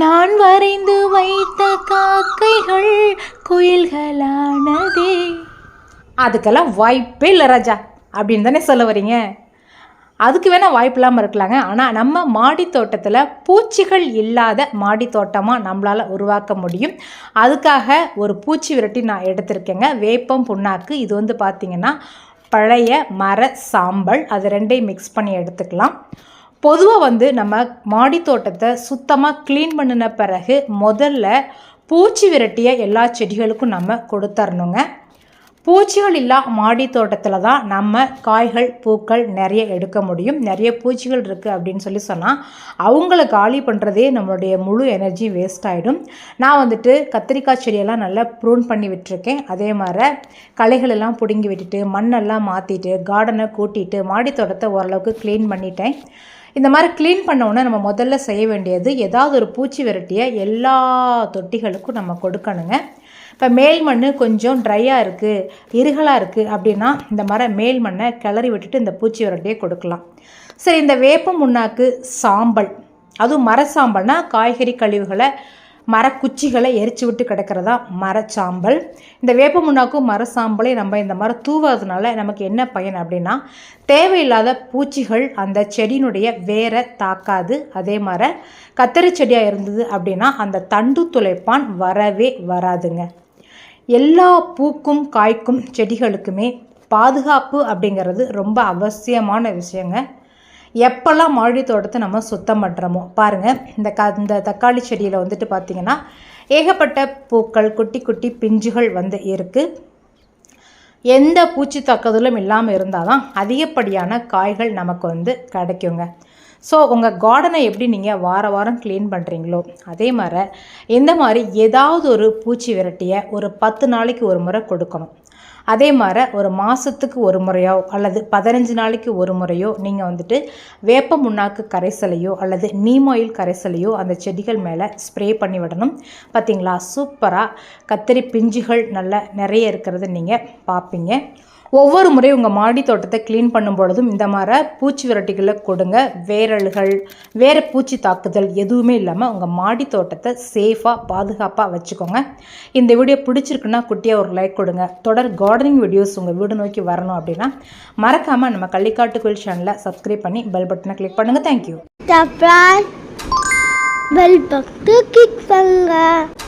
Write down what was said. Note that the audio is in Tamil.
நான் வரைந்து வைத்த காக்கைகள் குயில்களானதே. அதுக்கெல்லாம் வாய்ப்பே இல்லை ராஜா அப்படின்னு தானே சொல்ல வரீங்க? அதுக்கு வேணால் வாய்ப்பு இல்லாமல் இருக்கலாங்க. ஆனால் நம்ம மாடி தோட்டத்தில் பூச்சிகள் இல்லாத மாடி தோட்டமாக நம்மளால் உருவாக்க முடியும். அதுக்காக ஒரு பூச்சி விரட்டி நான் எடுத்திருக்கேங்க. வேப்பம் புண்ணாக்கு இது வந்து பார்த்திங்கன்னா பழைய மர சாம்பல். அது ரெண்டையும் மிக்ஸ் பண்ணி எடுத்துக்கலாம். பொதுவாக வந்து நம்ம மாடி தோட்டத்தை சுத்தமாக க்ளீன் பண்ணின பிறகு முதல்ல பூச்சி விரட்டிய எல்லா செடிகளுக்கும் நம்ம கொடுத்தரணுங்க. பூச்சிகள் இல்லா மாடி தோட்டத்தில் தான் நம்ம காய்கள் பூக்கள் நிறைய எடுக்க முடியும். நிறைய பூச்சிகள் இருக்குது அப்படின்னு சொல்லி சொன்னால் அவங்கள காலி பண்ணுறதே நம்மளுடைய முழு எனர்ஜி வேஸ்ட் ஆகிடும் நான் வந்துட்டு கத்திரிக்காய் செடியெல்லாம் நல்லா ப்ரூன் பண்ணி விட்டுருக்கேன். அதே மாதிரி களைகளெல்லாம் பிடுங்கி விட்டுட்டு மண்ணெல்லாம் மாற்றிட்டு கார்டனை கூட்டிட்டு மாடி தோட்டத்தை ஓரளவுக்கு க்ளீன் பண்ணிட்டேன். இந்த மாதிரி க்ளீன் பண்ணோன்னே நம்ம முதல்ல செய்ய வேண்டியது ஏதாவது ஒரு பூச்சி விரட்டியை எல்லா தொட்டிகளுக்கும் நம்ம கொடுக்கணுங்க. இப்போ மேல் மண் கொஞ்சம் ட்ரையாக இருக்குது இருகலாக இருக்குது அப்படின்னா இந்த மாதிரி மேல் மண்ணை கிளறி விட்டுட்டு இந்த பூச்சி விரட்டியை கொடுக்கலாம். சரி இந்த வேப்ப முன்னாக்கு சாம்பல் அதுவும் மர சாம்பல்னால் காய்கறி கழிவுகளை மரக்குச்சிகளை எரிச்சு விட்டு கிடக்கிறதா மரச்சாம்பல். இந்த வேப்ப முன்னாக்கும் மரச்சாம்பலை நம்ம இந்த மாதிரி தூவறதுனால நமக்கு என்ன பயன் அப்படின்னா தேவையில்லாத பூச்சிகள் அந்த செடியினுடைய வேரை தாக்காது. அதே மாதிரி கத்தரி செடியாக இருந்தது அப்படின்னா அந்த தண்டு துளைப்பான் வரவே வராதுங்க. எல்லா பூக்கும் காய்க்கும் செடிகளுக்குமே பாதுகாப்பு அப்படிங்கிறது ரொம்ப அவசியமான விஷயங்க. எப்போல்லாம் மாடி தோட்டத்தை நம்ம சுத்தம் பண்ணுறோமோ பாருங்கள் இந்த க இந்த தக்காளி செடியில் வந்துட்டு பார்த்திங்கன்னா ஏகப்பட்ட பூக்கள் குட்டி குட்டி பிஞ்சுகள் வந்து இருக்குது எந்த பூச்சி தாக்குதலும் இல்லாமல் இருந்தால் தான் அதிகப்படியான காய்கள் நமக்கு வந்து கிடைக்குங்க. ஸோ உங்கள் கார்டனை எப்படி நீங்கள் வார வாரம் க்ளீன் பண்ணுறீங்களோ அதே மாதிரி இந்த மாதிரி ஏதாவது ஒரு பூச்சி விரட்டியை ஒரு பத்து நாளைக்கு ஒரு முறை கொடுக்கணும். அதே மாதிரி ஒரு மாதத்துக்கு ஒரு முறையோ அல்லது பதினஞ்சு நாளைக்கு ஒரு முறையோ நீங்கள் வந்துட்டு வேப்ப முன்னாக்கு கரைசலையோ அல்லது நீம் ஆயில் கரைசலையோ அந்த செடிகள் மேலே ஸ்ப்ரே பண்ணி விடணும். பார்த்தீங்களா சூப்பராக கத்திரி பிஞ்சுகள் நல்லா நிறைய இருக்கிறத நீங்கள் பார்ப்பீங்க ஒவ்வொரு முறையும் உங்கள் மாடி தோட்டத்தை க்ளீன் பண்ணும் பொழுதும் இந்த மாதிரி பூச்சி விரட்டிகளை கொடுங்க. வேரல்கள் வேறு பூச்சி தாக்குதல் எதுவுமே இல்லாமல் உங்கள் மாடி தோட்டத்தை சேஃபாக பாதுகாப்பாக வச்சுக்கோங்க. இந்த வீடியோ பிடிச்சிருக்குன்னா குட்டியாக ஒரு லைக் கொடுங்க. தொடர் கார்டனிங் வீடியோஸ் உங்கள் வீடு நோக்கி வரணும் அப்படின்னா மறக்காமல் நம்ம கள்ளிக்காட்டு கோயில் சேனலை சப்ஸ்கிரைப் பண்ணி பெல் பட்டனை கிளிக் பண்ணுங்கள் தேங்க்யூ பெல் பட்டு கிளிக் பண்ணுங்கள்